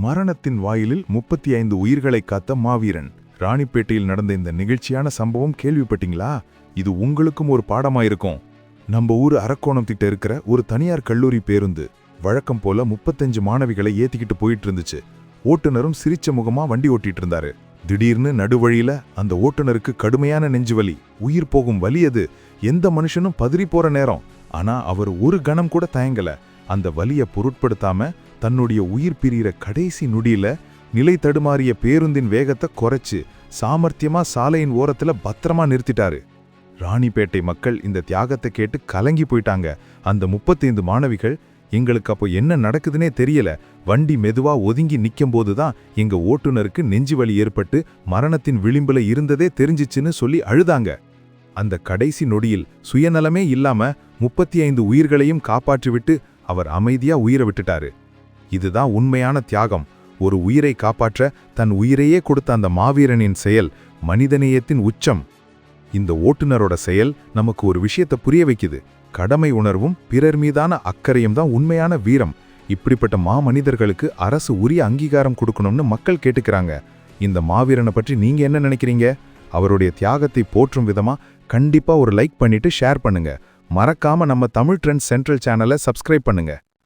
மரணத்தின் வாயிலில் முப்பத்தி ஐந்து உயிர்களை காத்த மாவீரன். ராணிப்பேட்டையில் நடந்த இந்த நிகழ்ச்சியான சம்பவம் கேள்விப்பட்டீங்களா? இது உங்களுக்கும் ஒரு பாடமாயிருக்கும். நம்ம ஊர் அரக்கோணம் திட்ட இருக்கிற ஒரு தனியார் கல்லூரி பேருந்து வழக்கம் போல முப்பத்தஞ்சு மாணவிகளை ஏத்திக்கிட்டு போயிட்டு இருந்துச்சு ஓட்டுநரும் சிரிச்ச முகமா வண்டி ஓட்டிட்டு இருந்தாரு திடீர்னு நடுவழியில அந்த ஓட்டுநருக்கு கடுமையான நெஞ்சு வலி. உயிர் போகும் வலி அது. எந்த மனுஷனும் பதறி போற நேரம். ஆனா அவர் ஒரு கணம் கூட தயங்கல. அந்த வலியை பொருட்படுத்தாம தன்னுடைய உயிர் பிரிகிற கடைசி நொடியில நிலை தடுமாறிய பேருந்தின் வேகத்தை குறைச்சு சாமர்த்தியமா சாலையின் ஓரத்துல பத்திரமா நிறுத்திட்டாரு. ராணிப்பேட்டை மக்கள் இந்த தியாகத்தை கேட்டு கலங்கி போயிட்டாங்க. அந்த முப்பத்தைந்து மாணவிகள் எங்களுக்கு அப்போ என்ன நடக்குதுன்னே தெரியல. வண்டி மெதுவா ஒதுங்கி நிற்கும் தான் எங்க ஓட்டுநருக்கு நெஞ்சு வலி ஏற்பட்டு மரணத்தின் விளிம்புல இருந்ததே தெரிஞ்சிச்சுன்னு சொல்லி அழுதாங்க. அந்த கடைசி நொடியில் சுயநலமே இல்லாம முப்பத்தி ஐந்து உயிர்களையும் காப்பாற்றிவிட்டு அவர் அமைதியா உயிரை விட்டுட்டாரு. இதுதான் உண்மையான தியாகம். ஒரு உயிரை காப்பாற்ற தன் உயிரையே கொடுத்த அந்த மாவீரனின் செயல் மனிதநேயத்தின் உச்சம். இந்த ஓட்டுநரோட செயல் நமக்கு ஒரு விஷயத்தை புரிய வைக்குது. கடமை உணர்வும் பிறர் மீதான அக்கறையும் தான் உண்மையான வீரம். இப்படிப்பட்ட மாமனிதர்களுக்கு அரசு உரிய அங்கீகாரம் கொடுக்கணும்னு மக்கள் கேட்டுக்கிறாங்க. இந்த மாவீரனை பற்றி நீங்க என்ன நினைக்கிறீங்க? அவருடைய தியாகத்தை போற்றும் விதமா கண்டிப்பா ஒரு லைக் பண்ணிட்டு ஷேர் பண்ணுங்க. மறக்காம நம்ம தமிழ் ட்ரெண்ட் சென்ட்ரல் சேனலை சப்ஸ்கிரைப் பண்ணுங்க.